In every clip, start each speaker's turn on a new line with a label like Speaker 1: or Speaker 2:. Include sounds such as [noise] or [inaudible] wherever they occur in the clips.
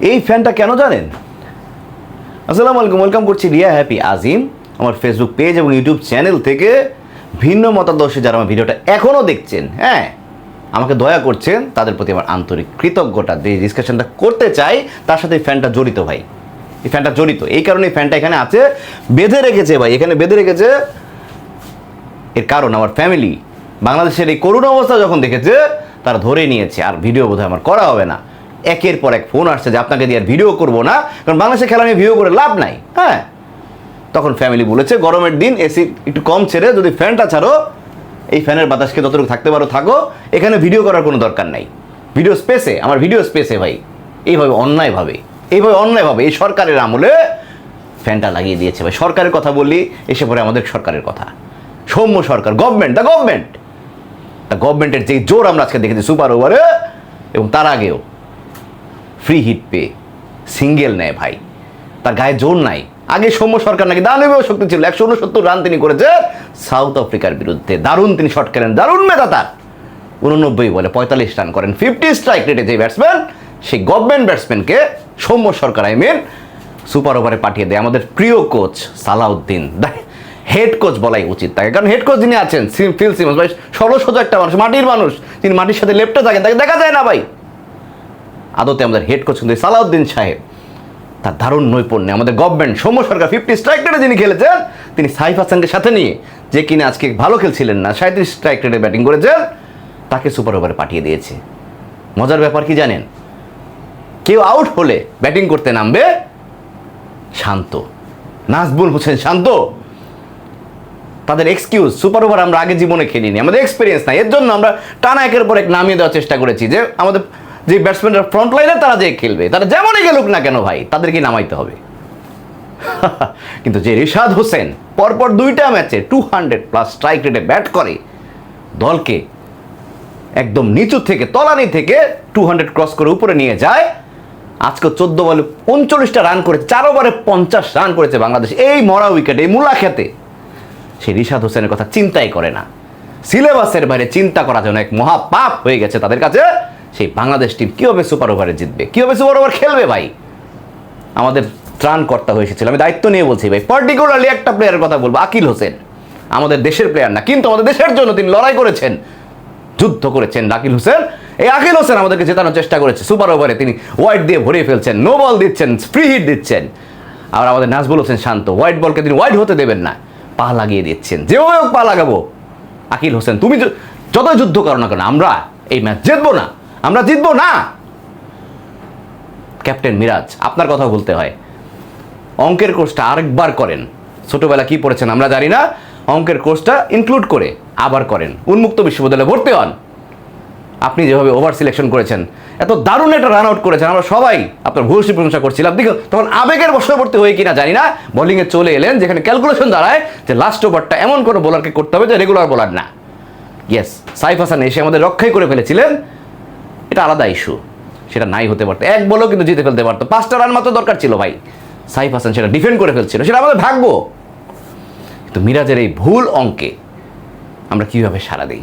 Speaker 1: এই ফ্যানটা কেন জানেন? আসসালামু আলাইকুম, ওয়েলকাম করছি রিয়া হ্যাপি আজিম, আমার ফেসবুক পেজ এবং ইউটিউব চ্যানেল থেকে ভিন্ন মতাদর্শে যারা আমার ভিডিওটা এখনও দেখছেন হ্যাঁ আমাকে দয়া করছেন, তাদের প্রতি আমার আন্তরিক কৃতজ্ঞতা। যে ডিসকাশনটা করতে চাই, তার সাথে এই ফ্যানটা জড়িত ভাই। এই ফ্যানটা জড়িত। এই কারণে ফ্যানটা এখানে আছে, বেঁধে রেখেছে ভাই, এখানে বেঁধে রেখেছে। এর কারণ আমার ফ্যামিলি বাংলাদেশের এই করুণ অবস্থা যখন দেখেছে, তারা ধরে নিয়েছে, আর ভিডিও বোধহয় আমার করা হবে না। একের পর এক ফোন আসছে যে আপনাকে দিয়ে আর ভিডিও করব না, কারণ বাংলাদেশের খেলা নিয়ে ভিডিও করে লাভ নাই হ্যাঁ? তখন ফ্যামিলি বলেছে, গরমের দিন এসি একটু কম ছেড়ে যদি ফ্যানটা ছাড়ো, এই ফ্যানের বাতাসকে যতটুকু থাকতে পারো থাকো, এখানে ভিডিও করার কোনো দরকার নাই। ভিডিও স্পেসে আমার ভিডিও স্পেসে ভাই, এইভাবে অন্যায়ভাবে এইভাবে অন্যায়ভাবে এই সরকারের আমলে ফ্যানটা লাগিয়ে দিয়েছে ভাই। সরকারের কথা বললি এসে পরে আমাদের সরকারের কথা। Soumya Sarkar government the government the গভর্নমেন্টের যেই জোর আমরা আজকে দেখেছি সুপার ওভারে এবং তার আগেও ফ্রি হিট পে সিঙ্গেল নেয় ভাই। তার গায়ে জোর নাই। আগে সৌম্য সরকার নাকি দানবীয় শক্তি ছিল। একশো উনসত্তর রান তিনি করেছে। সাউথ আফ্রিকার বিরুদ্ধে দারুণ তিনি শট খেলেন। দারুণ মেধা তার। উননব্বই বলে পঁয়তাল্লিশ রান করেন। ফিফটি স্ট্রাইক রেটে যে ব্যাটসম্যান সেই government ব্যাটসম্যানকে Soumya Sarkar I mean super ওভারে পাঠিয়ে দেয় আমাদের প্রিয় কোচ সালাউদ্দিন। হেড কোচ বলাই উচিত তাকে। কারণ হেড কোচ যিনি আছেন ফিল সিমন্স, ভাই ষোলো সোজা একটা মানুষ, মাটির মানুষ তিনি মাটির সাথে লেপটে থাকেন, তাকে দেখা যায় না ভাই। আদতে আমাদের হেড কোচ কিন্তু সালাউদ্দিন সাহেব। তার দারুণ নৈপুণ্যে আমাদের government Soumya Sarkar fifty strike রেটে যিনি খেলেছেন, তিনি সাইফ হাসানকে সাথে নিয়ে যে কিনা আজকে ভালো খেলছিলেন না সাঁত্রিশ স্ট্রাইক রেটে ব্যাটিং করেছেন, তাকে সুপার ওভারে পাঠিয়ে দিয়েছে। মজার ব্যাপার কি জানেন? কেউ আউট হলে ব্যাটিং করতে নামবে শান্ত। নাজবুল হোসেন শান্ত। তাদের এক্সকিউজ সুপার ওভার আমরা আগে জীবনে খেলিনি, আমাদের এক্সপিরিয়েন্স নাই। এর জন্য আমরা টানা একের পর এক নামিয়ে দেওয়ার চেষ্টা করেছি যে আমাদের যে ব্যাটসম্যানরা ফ্রন্ট লাইনে তারা যে খেলবে, তারা যেমনই খেলুক না কেন ভাই তাদেরকে নামাইতে হবে। [laughs] কিন্তু যে রিশাদ হোসেন পরপর দুইটা ম্যাচে টু হান্ড্রেড প্লাস স্ট্রাইক রেটে ব্যাট করে, দলকে একদম নিচু থেকে, তলানি থেকে টু হান্ড্রেড ক্রস করে উপরে নিয়ে যায়। আজকে চোদ্দ বলে পঞ্চল্লিশটা রান করে, চার ওভারে পঞ্চাশ রান করেছে বাংলাদেশ। এই মরা উইকেটে এই মূলা খেতে। সে রিশাদ হোসেনের কথা চিন্তাই করে না। সিলেবাসের বাইরে চিন্তা করা যেন এক মহাপাপ হয়ে গেছে তাদের কাছে। সেই বাংলাদেশ টিম কীভাবে সুপার ওভারে জিতবে? কীভাবে সুপার ওভার খেলবে ভাই? আমাদের ত্রাণকর্তা হয়ে এসেছিল। আমি দায়িত্ব নিয়ে বলছি ভাই পার্টিকুলারলি একটা প্লেয়ারের কথা বলব, আকিল হোসেন। আমাদের দেশের প্লেয়ার না, কিন্তু আমাদের দেশের জন্য তিনি লড়াই করেছেন, যুদ্ধ করেছেন আকিল হোসেন। এই আকিল হোসেন আমাদেরকে জেতানোর চেষ্টা করেছে। সুপার ওভারে তিনি হোয়াইট দিয়ে ভরিয়ে ফেলছেন নো বল দিচ্ছেন ফ্রি হিট দিচ্ছেন। আর আমাদের নাজবুল হোসেন শান্ত হোয়াইট বলকে তিনি হোয়াইট হতে দেবেন না, পা লাগিয়ে দিচ্ছেন। যেভাবে হোক পা লাগাবো। আকিল হোসেন, তুমি যতই যুদ্ধ করো না কেন, আমরা এই ম্যাচ জিতবো না। আমরা জিতবো না। ক্যাপ্টেন মিরাজ, আপনার কথা বলতে হয়। অঙ্কের কোর্সটা আরেকবার করেন। ছোটবেলা কি পড়েছেন আমরা জানি না। অঙ্কের কোর্সটা ইনক্লুড করে আবার করেন। উন্মুক্ত বিশ্ববিদ্যালয়ে ভর্তি হন। আপনি যেভাবে ওভার সিলেকশন করেছেন, এত দারুণ একটা রান আউট করেছেন, আমরা সবাই আপনার ভূয়সী প্রশংসা করছিলাম। দেখুন, তখন আবেগের বশবর্তী হয়ে কিনা জানি না। বোলিংয়ে চলে এলেন, যেখানে ক্যালকুলেশন দাঁড়ায় যে লাস্ট ওভারটা এমন কোনো বোলারকে করতে হবে যে রেগুলার বোলার না। ইয়েস সাইফ হাসান এসে আমাদের রক্ষাই করে ফেলেছিলেন। এটা আলাদা ইস্যু সেটা নাই হতে পারতো। এক বলেও কিন্তু জিতে ফেলতে পারতো। পাঁচটা রান মাত্র দরকার ছিল ভাই। সাইফ হাসান সেটা ডিফেন্ড করে ফেলছিল। সেটা আমাদের ভাগ্য। কিন্তু মিরাজের এই ভুল অঙ্কে আমরা কীভাবে সারা দিই?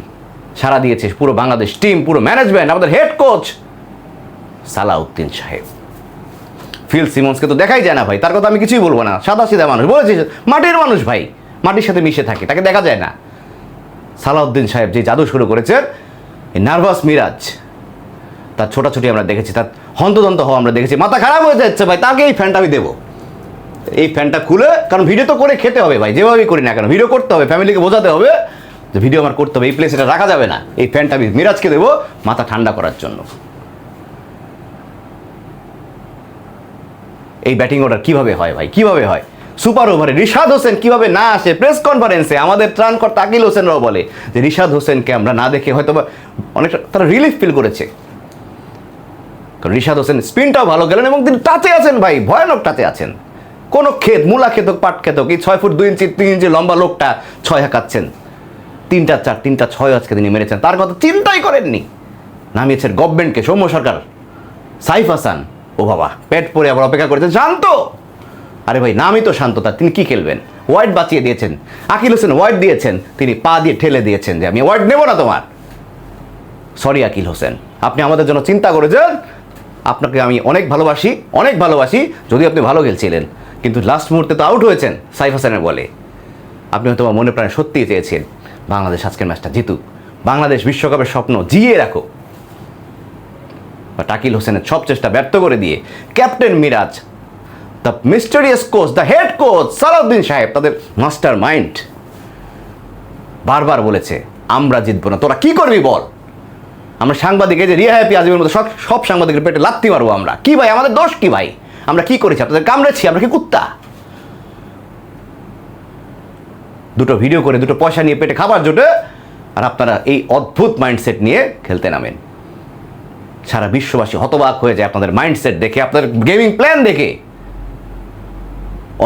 Speaker 1: সারা দিয়েছে পুরো বাংলাদেশ টিম পুরো ম্যানেজমেন্ট আমাদের হেড কোচ সালাউদ্দিন সাহেব। ফিল সিমন্সকে তো দেখাই যায় না ভাই। তার কথা আমি কিছুই বলব না। সাদা সিধা মানুষ। বলেছি মাটির মানুষ ভাই। মাটির সাথে মিশে থাকে। তাকে দেখা যায় না। সালাউদ্দিন সাহেব যে জাদু শুরু করেছেন নার্ভাস মিরাজ। তার ছোটাছুটি আমরা দেখেছি, তার হন্তদন্ত হওয়া আমরা দেখেছি। মাথা খারাপ হয়ে যাচ্ছে ভাই, তাকে এই ফ্যানটা আমি দেবো। এই ফ্যানটা খুলে, কারণ ভিডিও তো করে খেতে হবে ভাই, যেভাবেই করি না কেন ভিডিও করতে হবে ফ্যামিলিকে বোঝাতে হবে যে ভিডিও আমার করতে হবে, এই প্লেস এটা রাখা যাবে না। এই ফ্যানটা আমি মিরাজকে দেবো মাথা ঠান্ডা করার জন্য। এই ব্যাটিং অর্ডার কীভাবে হয় ভাই, কীভাবে হয়? সুপার ওভারে রিশাদ হোসেন কীভাবে না আসে? প্রেস কনফারেন্সে আমাদের ত্রাণকর্তা আকিল হোসেনরাও বলে যে, রিশাদ হোসেনকে আমরা না দেখে হয়তো অনেকটা তারা রিলিফ ফিল করেছে। রিশাদ হোসেন স্পিনটাও ভালো গেলেন এবং তিনি টাচে আছেন ভাই ভয়ানক টাচে আছেন। কোনো ক্ষেত মূলা হোক, পাট হোক, এই ছয় ফুট দুই ইঞ্চি তিন ইঞ্চি লম্বা লোকটা ছয় হাঁকাচ্ছেন। তিনটা চার তিনটা ছয় আজকে তিনি মেরেছেন। তার কথা চিন্তাই করেননি। নামিয়েছেন গভর্নমেন্টকে সৌম্য সরকার সাইফ হাসান। ও বাবা পেট পরে আবার অপেক্ষা করেছেন শান্ত! আরে ভাই নামই তো শান্ত তার তিনি কি খেলবেন? ওয়াইড বাঁচিয়ে দিয়েছেন। আকিল হোসেন ওয়াইড দিয়েছেন তিনি পা দিয়ে ঠেলে দিয়েছেন যে আমি ওয়াইড নেব না তোমার। সরি আকিল হোসেন আপনি আমাদের জন্য চিন্তা করেছেন আপনাকে আমি অনেক ভালোবাসি অনেক ভালোবাসি যদি আপনি ভালো খেলছিলেন। কিন্তু লাস্ট মুহূর্তে তো আউট হয়েছেন, সাইফ হাসানের বলে। আপনি হয়তো মনে প্রাণে সত্যিই চেয়েছেন, বাংলাদেশ আজকের ম্যাচটা জিতুক। বাংলাদেশ বিশ্বকাপের স্বপ্ন জিয়ে রাখো বা টাকিল হোসেনের সব চেষ্টা ব্যর্থ করে দিয়ে captain Miraz the mysterious coach the head coach Salauddin সাহেব, তাদের মাস্টার মাইন্ড বারবার বলেছে, আমরা জিতবো না, তোরা কি করবি বল? আমরা সাংবাদিক, এই যে রিয়া হ্যাপি মতো সব সব সাংবাদিকের পেটে লাত্তি মারবো আমরা। কি ভাই? আমাদের দোষ কি ভাই? আমরা কি করেছি? আপনাদের কামড়েছি? আমরা কি কুত্তা? দুটো ভিডিও করে দুটো পয়সা নিয়ে পেটে খাবার জোটে আর আপনারা এই অদ্ভুত মাইন্ডসেট নিয়ে খেলতে নামেন। সারা বিশ্ববাসী হতবাক হয়ে যায় আপনাদের মাইন্ডসেট দেখে, আপনাদের গেমিং প্ল্যান দেখে।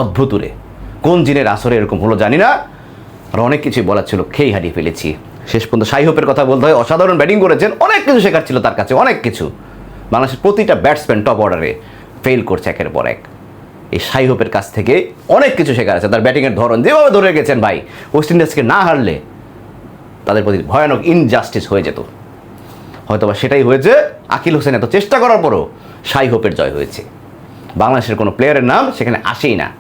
Speaker 1: অদ্ভুতুরে কোন জিনের আসরে এরকম হলো জানি না। আর অনেক কিছু বলার ছিল, খেই হারিয়ে ফেলেছি। শেষ পর্যন্ত সাই হোপের কথা বলতে হয়। অসাধারণ ব্যাটিং করেছেন। অনেক কিছু শেখার ছিল তার কাছে, অনেক কিছু। বাংলাদেশের প্রতিটা ব্যাটসম্যান টপ অর্ডারে ফেল করছে একের পর এক। এই সাই হোপের কাছ থেকে অনেক কিছু শেখার আছে। তার ব্যাটিংয়ের ধরন যেভাবে ধরে গেছেন ভাই ওয়েস্ট ইন্ডিজকে না হারলে তাদের প্রতি ভয়ানক ইনজাস্টিস হয়ে যেত। হয়তোবা সেটাই হয়েছে। আকিল হোসেন এত চেষ্টা করার পরও সাই হোপের জয় হয়েছে। বাংলাদেশের কোনো প্লেয়ারের নাম সেখানে আসেই না।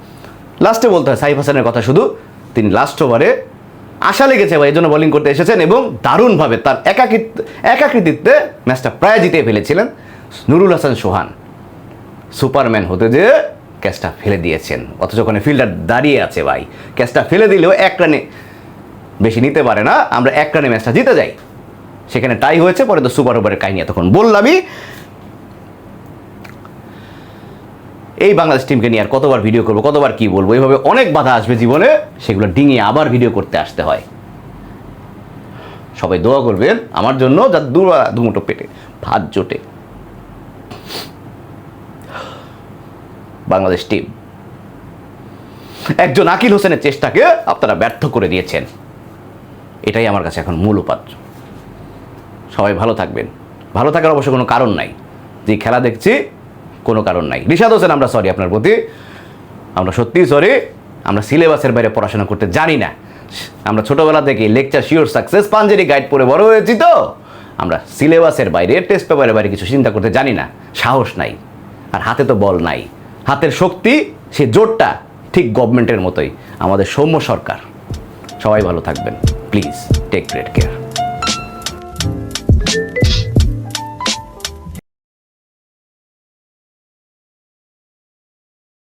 Speaker 1: লাস্টে বলতে হয়, সাইফ হাসানের কথা শুধু। তিনি লাস্ট ওভারে আশা লেগেছে বা এই জন্য বোলিং করতে এসেছেন এবং দারুণভাবে তার একাকিত্ব একাকৃতিত্বে ম্যাচটা প্রায় জিতে ফেলেছিলেন নুরুল হাসান সোহান। সুপারম্যান হতে যে ক্যাচটা ফেলে দিয়েছেন। অথচ ওখানে ফিল্ডার দাঁড়িয়ে আছে ভাই। ক্যাচটা ফেলে দিলেও এক রানে বেশি নিতে পারে না। আমরা এক রানে ম্যাচটা জিতে যাই। সেখানে টাই হয়েছে, পরে তো সুপার ওভারের কাহিনী তখন বললামই। এই বাংলাদেশ টিমকে নিয়ে আর কতবার ভিডিও করব, কতবার কি বলব, এইভাবে অনেক বাধা আসবে জীবনে, সেগুলো ডিঙিয়ে আবার ভিডিও করতে আসতে হয়। সবাই দোয়া করবেন, আমার জন্য যা দু দুমুটো পেটে ভাত জোটে। বাংলাদেশ টিম একজন আকিল হোসেনের চেষ্টাকে আপনারা ব্যর্থ করে দিয়েছেন। এটাই আমার কাছে এখন মূল উপাত্র সবাই ভালো থাকবেন। ভালো থাকার অবশ্য কোনো কারণ নাই। যে খেলা দেখছি কোনো কারণ নাই। রিশাদ হোসেন, আমরা সরি আপনার প্রতি। আমরা সত্যিই সরি আমরা সিলেবাসের বাইরে পড়াশোনা করতে জানি না। আমরা ছোটোবেলা থেকে lecture sure success Panjeree guide পড়ে বড় হয়েছি তো। আমরা সিলেবাসের বাইরে টেস্ট পেপারের বাইরে কিছু চিন্তা করতে জানি না। সাহস নাই। আর হাতে তো বল নাই। হাতের শক্তি, সে জোরটা ঠিক গভর্নমেন্টের মতোই। আমাদের সৌম্য সরকার। সবাই ভালো থাকবেন। Please take great care